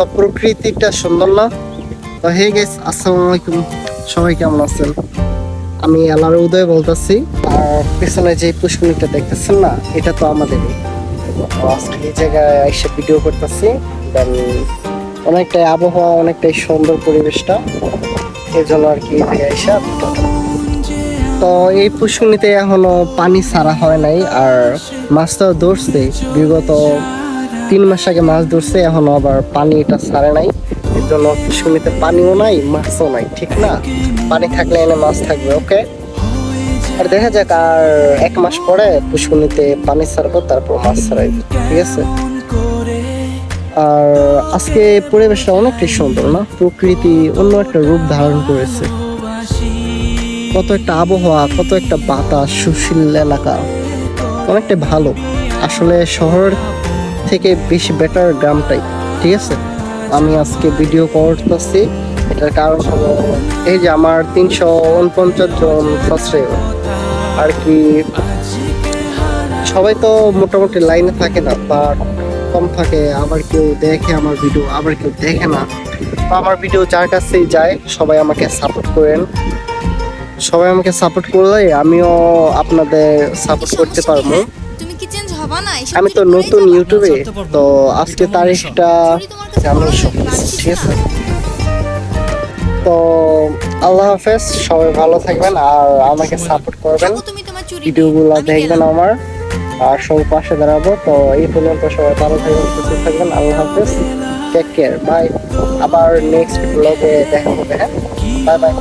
কত প্রকৃতিটা সুন্দর না? তো হে গেস আসসালামু আলাইকুম। সবাই কেমন আছেন? আমি আল্লাহর উদয় বলতেছি। আর পেছনে যে পুষ্করিটা দেখতেছেন না, এটা তো আমাদেরই। আজকে এই জায়গায় এসে ভিডিও করতেছি। দেন অনেকটাই আবহাওয়া, অনেকটাই সুন্দর পরিবেশটা। এই জন্য আর কি এই তো এই পুষ্করিণীতে এখনও পানি ছাড়া হয় নাই। আর মাছ তো ধরছে বিগত তিন মাস আগে মাছ ধরছে, এখনও আবার পানি এটা ছাড়ে নাই। এর জন্য পুষ্করিণীতে পানিও নাই, মাছও নাই, ঠিক না? পানি থাকলে এনে মাছ থাকবে, ওকে? আর দেখা যাক, আর এক মাস পরে পুষ্করিণীতে পানি ছাড়বো, তারপর মাছ ছাড়াইব ঠিক আছে? আর আজকে পরিবেশটা অনেকটাই সুন্দর, না? প্রকৃতি অন্য একটা রূপ ধারণ করেছে। কত একটা আবহাওয়া, কত একটা বাতাস, সুশীল এলাকা অনেকটা ভালো। আসলে শহর থেকে বেশি বেটার গ্রামটাই, ঠিক আছে? আমি আজকে ভিডিও করতেছি, এটার কারণ হলো এই যে আমার তিনশো উনপঞ্চাশ জন সাবস্ক্রাইবার আর কি সবাই তো মোটামুটি লাইনে থাকে না বা কম থাকে, আবার কেউ দেখে আমার ভিডিও আবার কেউ দেখে না। তো আমার ভিডিও যার কাছেই যায়, সবাই আমাকে সাপোর্ট করেন। সবাই আমাকে সাপোর্ট করলে আমিও আপনাদের সাপোর্ট করতে পারব। তুমি কি চেঞ্জ হবা না? আমি তো নতুন ইউটিউবে তো আজকে তারিখটা চুরি তোমার কাছে জানো বড় সব লাগছে, ঠিক আছে। তো আল্লাহ হাফেজ সবাই ভালো থাকবেন আর আমাকে সাপোর্ট করবেন। ভিডিওগুলো দেখবেন আমার। আর সব পাশে দাঁড়াবো। তো এই পর্যন্ত সবাই ভালো থাকবেন সুস্থ থাকবেন। আল্লাহ হাফেজ। টেক কেয়ার বাই আবার নেক্সট ব্লগে দেখা হবে হ্যাঁ? Bye bye